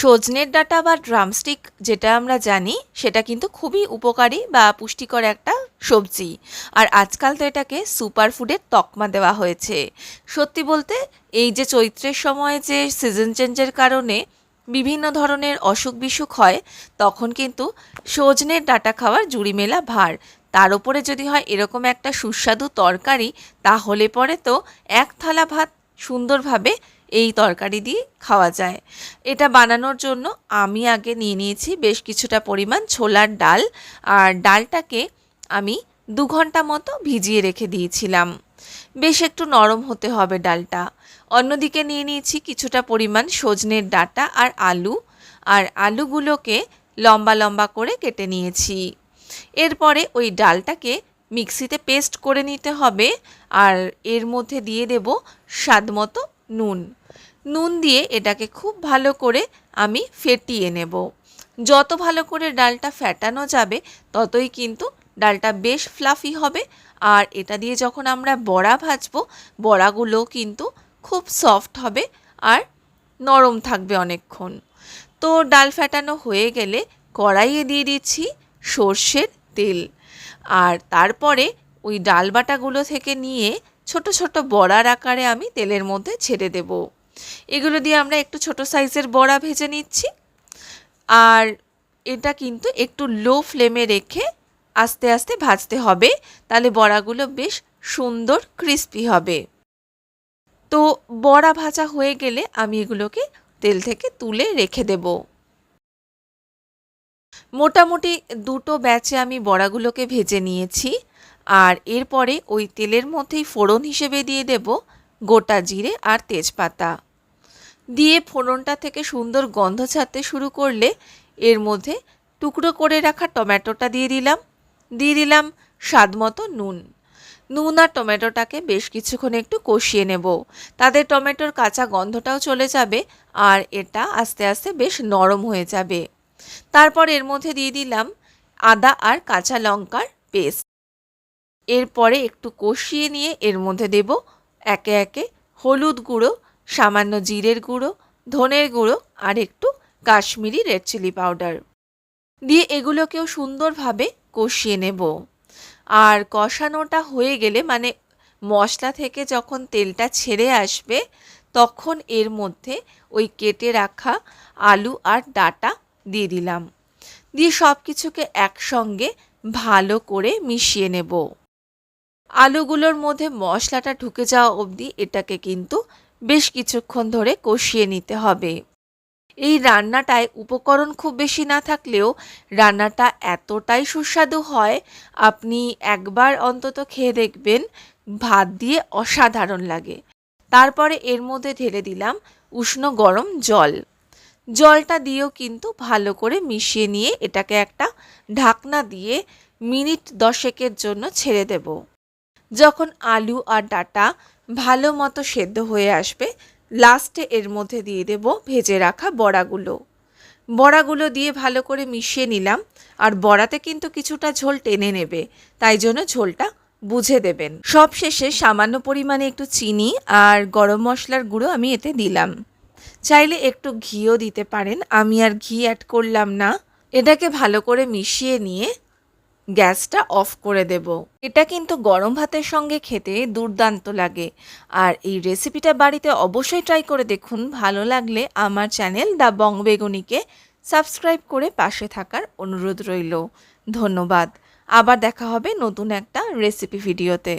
সজনের ডাটা বা ড্রামস্টিক যেটা আমরা জানি, সেটা কিন্তু খুবই উপকারী বা পুষ্টিকর একটা সবজি। আর আজকাল তো এটাকে সুপার ফুডের তকমা দেওয়া হয়েছে। সত্যি বলতে, এই যে চৈত্রের সময় যে সিজন চেঞ্জের কারণে বিভিন্ন ধরনের অসুখ বিসুখ হয়, তখন কিন্তু সজনের ডাটা খাওয়ার জুড়ি মেলা ভার। তার উপরে যদি হয় এরকম একটা সুস্বাদু তরকারি, তাহলে পরে তো এক থালা ভাত সুন্দরভাবে এই তরকারি দিয়ে খাওয়া যায়। এটা বানানোর জন্য আমি আগে নিয়ে নিয়েছি বেশ কিছুটা পরিমাণ ছোলার ডাল। আর ডালটাকে আমি দু ঘণ্টা মতো ভিজিয়ে রেখে দিয়েছিলাম। বেশ একটু নরম হতে হবে ডালটা। অন্যদিকে নিয়ে নিয়েছি কিছুটা পরিমাণ সজনের ডাটা আর আলু। আর আলুগুলোকে লম্বা লম্বা করে কেটে নিয়েছি। এরপরে ওই ডালটাকে মিক্সিতে পেস্ট করে নিতে হবে। আর এর মধ্যে দিয়ে দেব স্বাদমতো নুন। নুন দিয়ে এটাকে খুব ভালো করে আমি ফেটিয়ে নেব। যত ভালো করে ডালটা ফেটানো যাবে, ততই কিন্তু ডালটা বেশ ফ্লাফি হবে। আর এটা দিয়ে যখন আমরা বড়া ভাজবো বড়াগুলো কিন্তু খুব সফট হবে আর নরম থাকবে অনেকক্ষণ। তো ডাল ফেটানো হয়ে গেলে কড়াইয়ে দিয়ে দিচ্ছি সর্ষের তেল। আর তারপরে ওই ডাল বাটাগুলো থেকে নিয়ে ছোট ছোট বড়ার আকারে আমি তেলের মধ্যে ছেড়ে দেব। এগুলো দিয়ে আমরা একটু ছোট সাইজের বড়া ভেজে নিচ্ছি। আর এটা কিন্তু একটু লো ফ্লেমে রেখে আস্তে আস্তে ভাজতে হবে, তাহলে বড়াগুলো বেশ সুন্দর ক্রিস্পি হবে। তো বড়া ভাজা হয়ে গেলে আমি এগুলোকে তেল থেকে তুলে রেখে দেব। মোটামুটি দুটো ব্যাচে আমি বড়াগুলোকে ভেজে নিয়েছি। আর এরপরে ওই তেলের মধ্যেই ফোড়ন হিসেবে দিয়ে দেব গোটা জিরে আর তেজপাতা। দিয়ে ফোড়নটা থেকে সুন্দর গন্ধ ছাড়তে শুরু করলে এর মধ্যে টুকরো করে রাখা টমেটোটা দিয়ে দিলাম। দিয়ে দিলাম স্বাদ মতো নুন। নুন আর টমেটোটাকে বেশ কিছুক্ষণ একটু কষিয়ে নেব। তাদের টমেটোর কাঁচা গন্ধটাও চলে যাবে আর এটা আস্তে আস্তে বেশ নরম হয়ে যাবে। তারপর এর মধ্যে দিয়ে দিলাম আদা আর কাঁচা লঙ্কার পেস্ট। এরপরে একটু কষিয়ে নিয়ে এর মধ্যে দেব একে একে হলুদ গুঁড়ো, সামান্য জিরের গুঁড়ো, ধনের গুঁড়ো আর একটু কাশ্মীরি রেড চিলি পাউডার। দিয়ে এগুলোকেও সুন্দরভাবে কষিয়ে নেব। আর কষানোটা হয়ে গেলে মানে মশলা থেকে যখন তেলটা ছেড়ে আসবে, তখন এর মধ্যে ওই কেটে রাখা আলু আর ডাটা দিয়ে দিলাম। দিয়ে সব কিছুকে একসঙ্গে ভালো করে মিশিয়ে নেব। আলুগুলোর মধ্যে মশলাটা ঢুকে যাওয়া অবধি এটাকে কিন্তু বেশ কিছুক্ষণ ধরে কষিয়ে নিতে হবে। এই রান্নাটায় উপকরণ খুব বেশি না থাকলেও রান্নাটা এতটাই সুস্বাদু হয়, আপনি একবার অন্তত খেয়ে দেখবেন, ভাত দিয়ে অসাধারণ লাগে। তারপরে এর মধ্যে ঢেলে দিলাম উষ্ণ গরম জল। জলটা দিয়েও কিন্তু ভালো করে মিশিয়ে নিয়ে এটাকে একটা ঢাকনা দিয়ে মিনিট দশেকের জন্য ছেড়ে দেব। যখন আলু আর ডাটা ভালো মতো সেদ্ধ হয়ে আসবে, লাস্টে এর মধ্যে দিয়ে দেব ভেজে রাখা বড়াগুলো। বড়াগুলো দিয়ে ভালো করে মিশিয়ে নিলাম, আর বড়াতে কিন্তু কিছুটা ঝোল টেনে নেবে, তাই জন্য ঝোলটা বুঝে দেবেন। সব শেষে সামান্য পরিমাণে একটু চিনি আর গরম মশলার গুঁড়ো আমি এতে দিলাম। চাইলে একটু ঘিও দিতে পারেন, আমি আর ঘি অ্যাড করলাম না। এটাকে ভালো করে মিশিয়ে নিয়ে গ্যাসটা অফ করে দেব। এটা কিন্তু গরম ভাতের সঙ্গে খেতে দুর্দান্ত লাগে। আর এই রেসিপিটা বাড়িতে অবশ্যই ট্রাই করে দেখুন। ভালো লাগলে আমার চ্যানেল দ্য বং বেগুনিকে সাবস্ক্রাইব করে পাশে থাকার অনুরোধ রইল। ধন্যবাদ। আবার দেখা হবে নতুন একটা রেসিপি ভিডিওতে।